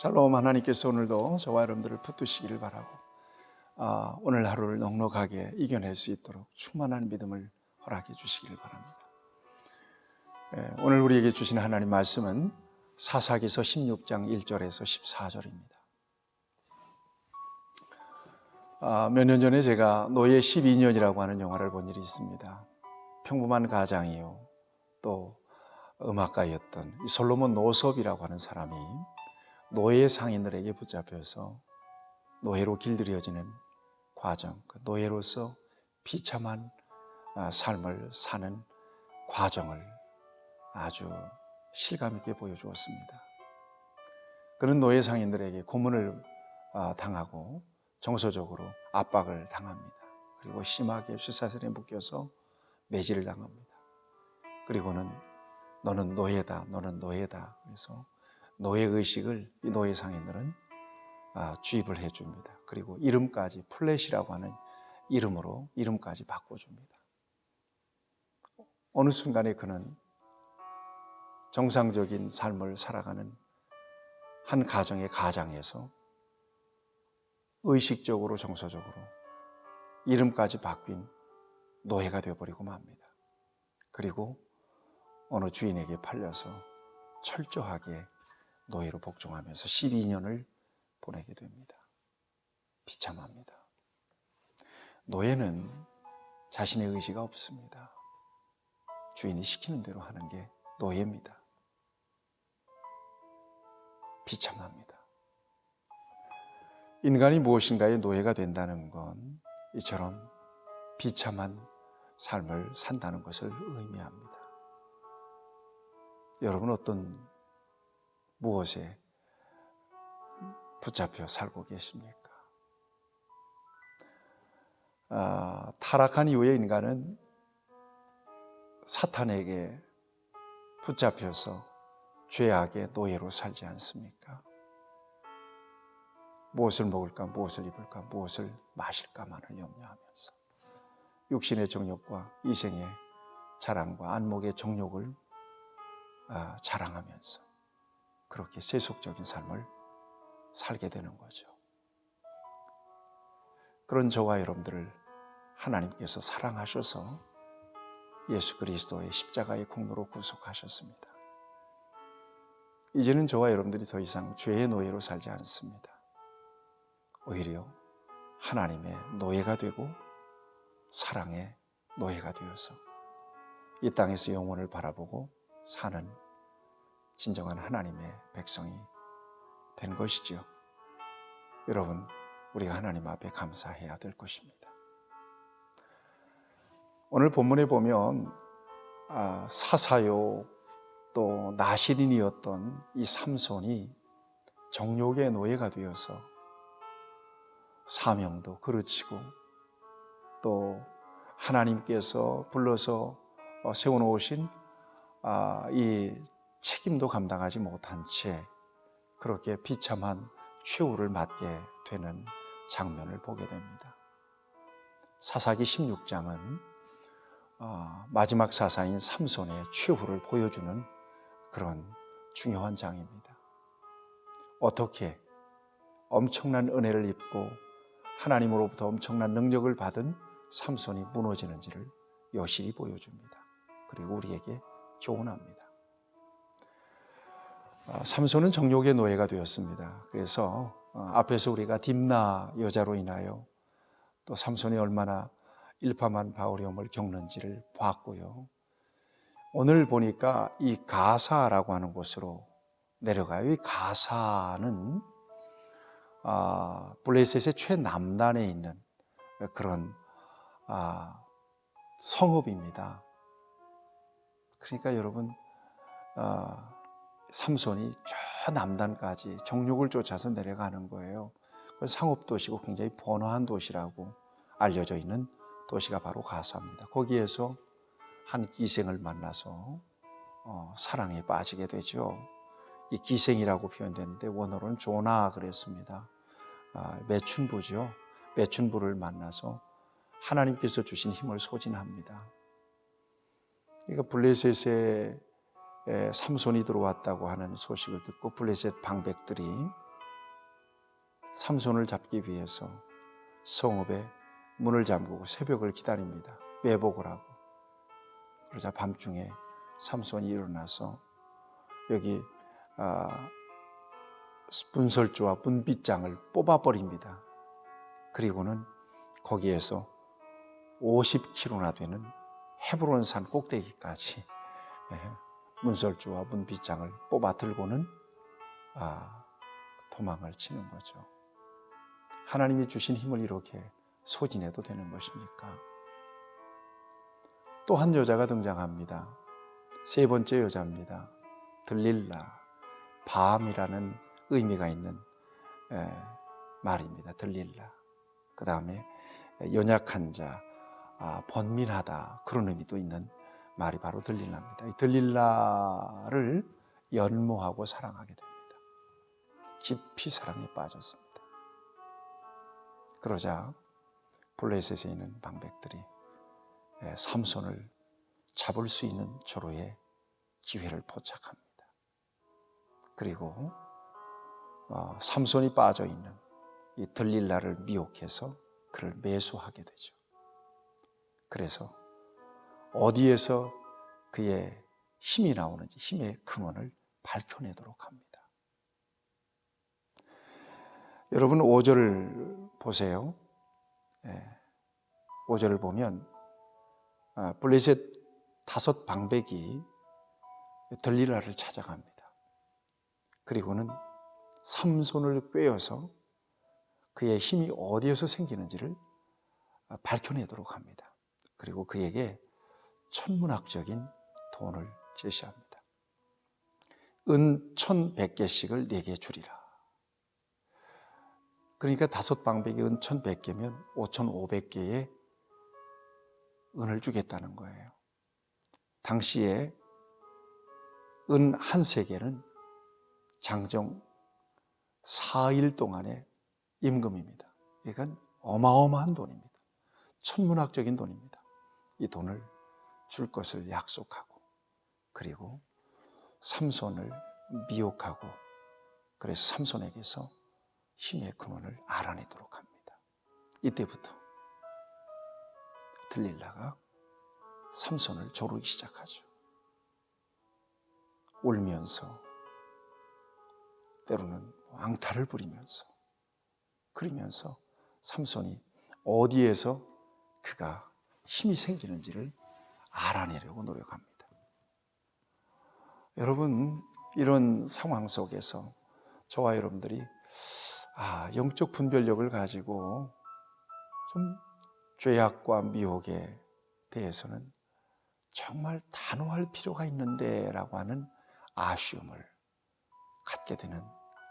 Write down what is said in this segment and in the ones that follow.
샬롬 하나님께서 오늘도 저와 여러분들을 붙드시기를 바라고 아, 오늘 하루를 넉넉하게 이겨낼 수 있도록 충만한 믿음을 허락해 주시기를 바랍니다. 예, 오늘 우리에게 주신 하나님 말씀은 사사기서 16장 1절에서 14절입니다. 아, 몇년 전에 제가 노예 12년이라고 하는 영화를 본 일이 있습니다. 평범한 가장이요. 또 음악가였던 이 솔로몬 노섭이라고 하는 사람이 노예 상인들에게 붙잡혀서 노예로 길들여지는 과정, 그 노예로서 비참한 아, 삶을 사는 과정을 아주 실감 있게 보여주었습니다. 그는 노예 상인들에게 고문을 아, 당하고 정서적으로 압박을 당합니다. 그리고 심하게 쇠사슬에 묶여서 매질을 당합니다. 그리고는 너는 노예다, 너는 노예다. 그래서 노예 의식을 이 노예 상인들은 아, 주입을 해줍니다. 그리고 이름까지 플래시라고 하는 이름으로 이름까지 바꿔줍니다. 어느 순간에 그는 정상적인 삶을 살아가는 한 가정의 가장에서 의식적으로 정서적으로 이름까지 바뀐 노예가 되어버리고 맙니다. 그리고 어느 주인에게 팔려서 철저하게 노예로 복종하면서 12년을 보내게 됩니다. 비참합니다. 노예는 자신의 의지가 없습니다. 주인이 시키는 대로 하는 게 노예입니다. 비참합니다. 인간이 무엇인가의 노예가 된다는 건 이처럼 비참한 삶을 산다는 것을 의미합니다. 여러분 어떤 무엇에 붙잡혀 살고 계십니까? 아, 타락한 이후에 인간은 사탄에게 붙잡혀서 죄악의 노예로 살지 않습니까? 무엇을 먹을까, 무엇을 입을까, 무엇을 마실까만을 염려하면서 육신의 정욕과 이생의 자랑과 안목의 정욕을 아, 자랑하면서 그렇게 세속적인 삶을 살게 되는 거죠. 그런 저와 여러분들을 하나님께서 사랑하셔서 예수 그리스도의 십자가의 공로로 구속하셨습니다. 이제는 저와 여러분들이 더 이상 죄의 노예로 살지 않습니다. 오히려 하나님의 노예가 되고 사랑의 노예가 되어서 이 땅에서 영혼을 바라보고 사는 진정한 하나님의 백성이 된 것이지요. 여러분, 우리가 하나님 앞에 감사해야 될 것입니다. 오늘 본문에 보면 아, 사사요 또 나시린이었던 이 삼손이 정욕의 노예가 되어서 사명도 그르치고 또 하나님께서 불러서 어, 세워놓으신 아, 이 책임도 감당하지 못한 채 그렇게 비참한 최후를 맞게 되는 장면을 보게 됩니다. 사사기 16장은 어, 마지막 사사인 삼손의 최후를 보여주는 그런 중요한 장입니다. 어떻게 엄청난 은혜를 입고 하나님으로부터 엄청난 능력을 받은 삼손이 무너지는지를 여실히 보여줍니다. 그리고 우리에게 교훈합니다. 어, 삼손은 정욕의 노예가 되었습니다. 그래서 어, 앞에서 우리가 딥나 여자로 인하여 또 삼손이 얼마나 일파만파 어려움을 겪는지를 봤고요. 오늘 보니까 이 가사라고 하는 곳으로 내려가요. 이 가사는 아, 블레셋의 최남단에 있는 그런 아, 성읍입니다. 그러니까 여러분 아, 삼손이 저 남단까지 정욕을 쫓아서 내려가는 거예요. 상업 도시고 굉장히 번화한 도시라고 알려져 있는 도시가 바로 가사입니다. 거기에서 한 기생을 만나서 어, 사랑에 빠지게 되죠. 이 기생이라고 표현되는데 원어로는 조나 그랬습니다. 아, 매춘부죠. 매춘부를 만나서 하나님께서 주신 힘을 소진합니다. 그러니까 블레셋에 삼손이 들어왔다고 하는 소식을 듣고 블레셋 방백들이 삼손을 잡기 위해서 성읍에 문을 잠그고 새벽을 기다립니다. 매복을 하고. 그러자 밤중에 삼손이 일어나서 여기 아, 분설주와 분빗장을 뽑아버립니다. 그리고는 거기에서 50km나 되는 헤브론 산 꼭대기까지 예, 문설주와 문빗장을 뽑아 들고는 아, 도망을 치는 거죠. 하나님이 주신 힘을 이렇게 소진해도 되는 것입니까? 또 한 여자가 등장합니다. 세 번째 여자입니다. 들릴라, 밤이라는 의미가 있는 에, 말입니다. 들릴라. 그 다음에 연약한 자, 아, 번민하다 그런 의미도 있는 말이 바로 들릴라입니다. 이 들릴라를 연모하고 사랑하게 됩니다. 깊이 사랑에 빠졌습니다. 그러자 블레셋에 있는 방백들이 예, 삼손을 잡을 수 있는 조로의 기회를 포착합니다. 그리고 어, 삼손이 빠져 있는 이 들릴라를 미혹해서 그를 매수하게 되죠. 그래서 어디에서 그의 힘이 나오는지 힘의 근원을 밝혀내도록 합니다. 여러분 5절을 보세요. 예, 5절을 보면 아, 블레셋 다섯 방백이 들릴라를 찾아갑니다. 그리고는 삼손을 꿰어서 그의 힘이 어디에서 생기는지를 밝혀내도록 합니다. 그리고 그에게 천문학적인 돈을 제시합니다. 은 천백 개씩을 네개 주리라. 그러니까 다섯 방백이 은 천백 개면 오천오백 개의 은을 주겠다는 거예요. 당시에 은 한 세계는 장정 4일 동안의 임금입니다. 이건 어마어마한 돈입니다. 천문학적인 돈입니다. 이 돈을 줄 것을 약속하고 그리고 삼손을 미혹하고 그래서 삼손에게서 힘의 근원을 알아내도록 합니다. 이때부터 들릴라가 삼손을 조르기 시작하죠. 울면서 때로는 왕타를 부리면서 그러면서 삼손이 어디에서 그가 힘이 생기는지를 알아내려고 노력합니다. 여러분 이런 상황 속에서 저와 여러분들이 아, 영적 분별력을 가지고 좀 죄악과 미혹에 대해서는 정말 단호할 필요가 있는데라고 하는 아쉬움을 갖게 되는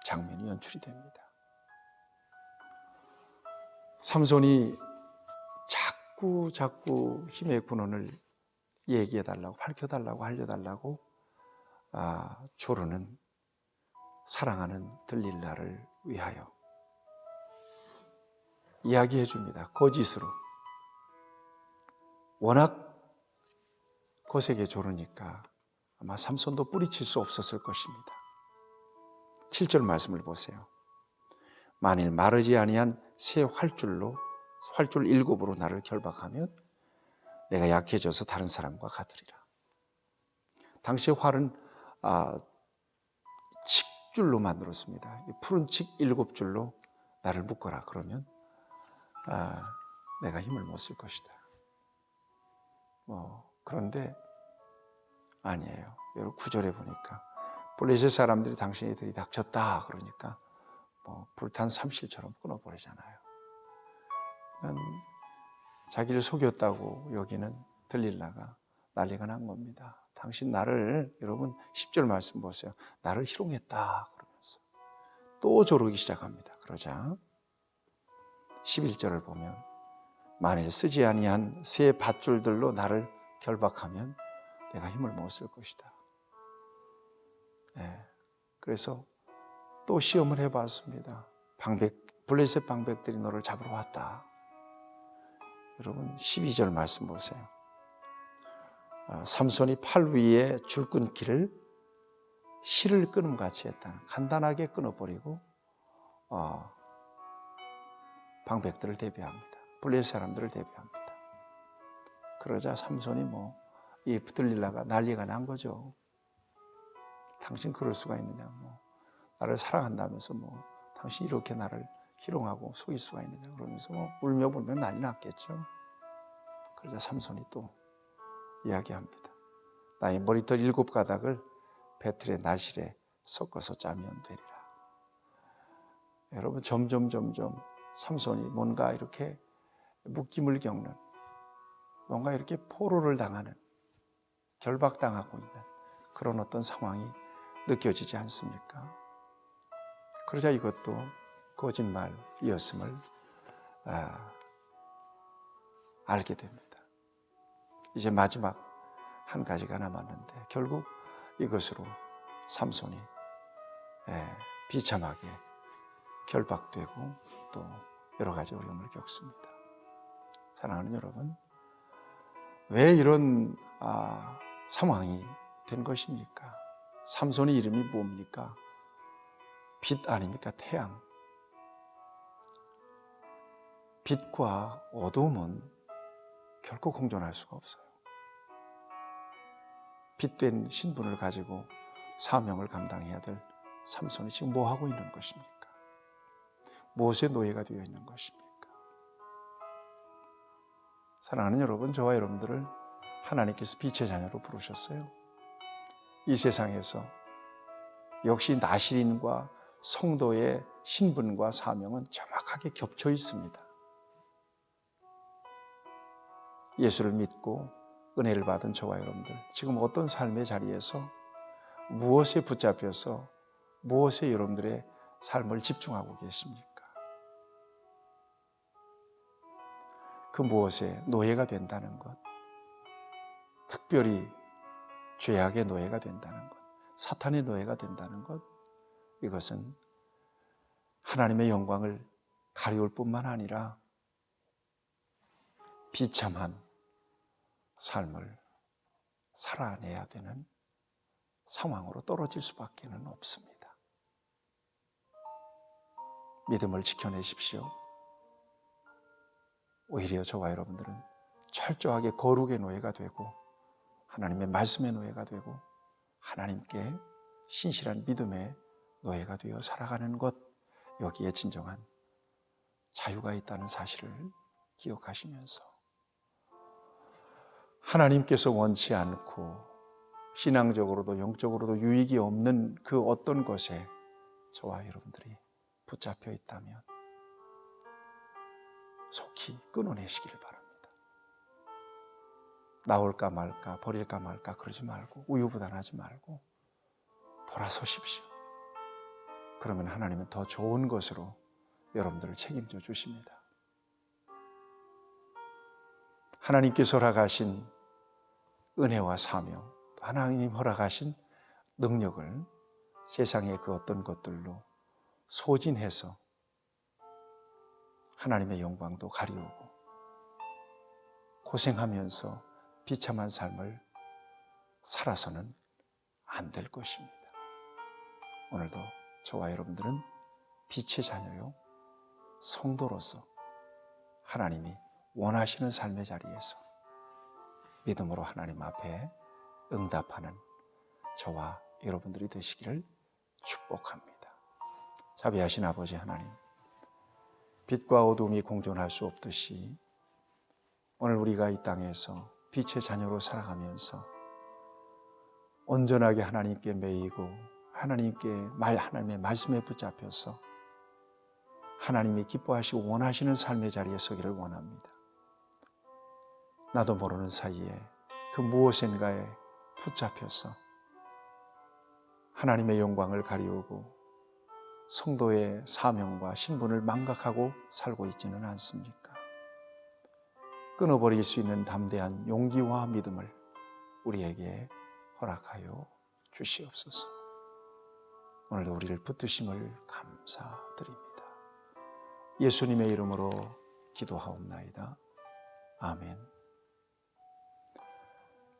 장면이 연출이 됩니다. 삼손이 자꾸 자꾸 힘의 근원을 얘기해 달라고 밝혀 달라고 알려 달라고 아, 조르는 사랑하는 들릴라를 위하여 이야기해 줍니다. 거짓으로. 워낙 거세게 조르니까 아마 삼손도 뿌리칠 수 없었을 것입니다. 7절 말씀을 보세요. 만일 마르지 아니한 새 활줄로 활줄 일곱으로 나를 결박하면 내가 약해져서 다른 사람과 같으리라. 당시 활은 아, 칙줄로 만들었습니다. 푸른 칙 일곱 줄로 나를 묶어라. 그러면 아, 내가 힘을 못 쓸 것이다. 뭐 그런데 아니에요. 여러분 구절에 보니까 블레셋 사람들이 당신이 들이 닥쳤다 그러니까 뭐 불탄 삼실처럼 끊어버리잖아요. 자기를 속였다고 여기는 들릴라가 난리가 난 겁니다. 당신 나를 여러분 10절 말씀 보세요. 나를 희롱했다 그러면서 또 조르기 시작합니다. 그러자 11절을 보면 만일 쓰지 아니한 새 밧줄들로 나를 결박하면 내가 힘을 못 쓸 것이다. 네. 그래서 또 시험을 해봤습니다. 방백, 블레셋 방백들이 너를 잡으러 왔다. 여러분 12절 말씀 보세요. 아, 삼손이 팔 위에 줄 끊기를 실을 끊음 같이 했다는 간단하게 끊어버리고 어, 방백들을 대비합니다. 블레 사람들을 대비합니다. 그러자 삼손이 뭐 이 붙들릴라가 난리가 난 거죠. 당신 그럴 수가 있느냐 뭐 나를 사랑한다면서 뭐 당신 이렇게 나를 희롱하고 속일 수가 있느냐 그러면서 뭐 울며 불며 난리 났겠죠. 그러자 삼손이 또 이야기합니다. 나의 머리털 일곱 가닥을 배틀의 날실에 섞어서 짜면 되리라. 여러분 점점 점점 삼손이 뭔가 이렇게 묶임을 겪는 뭔가 이렇게 포로를 당하는 결박당하고 있는 그런 어떤 상황이 느껴지지 않습니까? 그러자 이것도 거짓말이었음을 아, 알게 됩니다. 이제 마지막 한 가지가 남았는데 결국 이것으로 삼손이 예, 비참하게 결박되고 또 여러 가지 어려움을 겪습니다. 사랑하는 여러분, 왜 이런 아, 상황이 된 것입니까? 삼손의 이름이 뭡니까? 빛 아닙니까? 태양. 빛과 어둠은 결코 공존할 수가 없어요. 빛된 신분을 가지고 사명을 감당해야 될 삼손이 지금 뭐 하고 있는 것입니까? 무엇의 노예가 되어 있는 것입니까? 사랑하는 여러분, 저와 여러분들을 하나님께서 빛의 자녀로 부르셨어요. 이 세상에서 역시 나시린과 성도의 신분과 사명은 정확하게 겹쳐 있습니다. 예수를 믿고 은혜를 받은 저와 여러분들, 지금 어떤 삶의 자리에서 무엇에 붙잡혀서 무엇에 여러분들의 삶을 집중하고 계십니까? 그 무엇에 노예가 된다는 것, 특별히 죄악의 노예가 된다는 것, 사탄의 노예가 된다는 것, 이것은 하나님의 영광을 가리울 뿐만 아니라 비참한 삶을 살아내야 되는 상황으로 떨어질 수밖에 없습니다. 믿음을 지켜내십시오. 오히려 저와 여러분들은 철저하게 거룩의 노예가 되고 하나님의 말씀의 노예가 되고 하나님께 신실한 믿음의 노예가 되어 살아가는 것 여기에 진정한 자유가 있다는 사실을 기억하시면서 하나님께서 원치 않고 신앙적으로도 영적으로도 유익이 없는 그 어떤 것에 저와 여러분들이 붙잡혀 있다면 속히 끊어내시기를 바랍니다. 나올까 말까, 버릴까 말까 그러지 말고 우유부단하지 말고 돌아서십시오. 그러면 하나님은 더 좋은 것으로 여러분들을 책임져 주십니다. 하나님께서 허락하신 은혜와 사명, 하나님 허락하신 능력을 세상의 그 어떤 것들로 소진해서 하나님의 영광도 가리우고 고생하면서 비참한 삶을 살아서는 안 될 것입니다. 오늘도 저와 여러분들은 빛의 자녀요, 성도로서 하나님이 원하시는 삶의 자리에서 믿음으로 하나님 앞에 응답하는 저와 여러분들이 되시기를 축복합니다. 자비하신 아버지 하나님, 빛과 어둠이 공존할 수 없듯이 오늘 우리가 이 땅에서 빛의 자녀로 살아가면서 온전하게 하나님께 매이고 하나님께 말 하나님의 말씀에 붙잡혀서 하나님이 기뻐하시고 원하시는 삶의 자리에 서기를 원합니다. 나도 모르는 사이에 그 무엇인가에 붙잡혀서 하나님의 영광을 가리우고 성도의 사명과 신분을 망각하고 살고 있지는 않습니까? 끊어버릴 수 있는 담대한 용기와 믿음을 우리에게 허락하여 주시옵소서. 오늘도 우리를 붙드심을 감사드립니다. 예수님의 이름으로 기도하옵나이다. 아멘.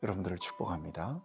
여러분들을 축복합니다.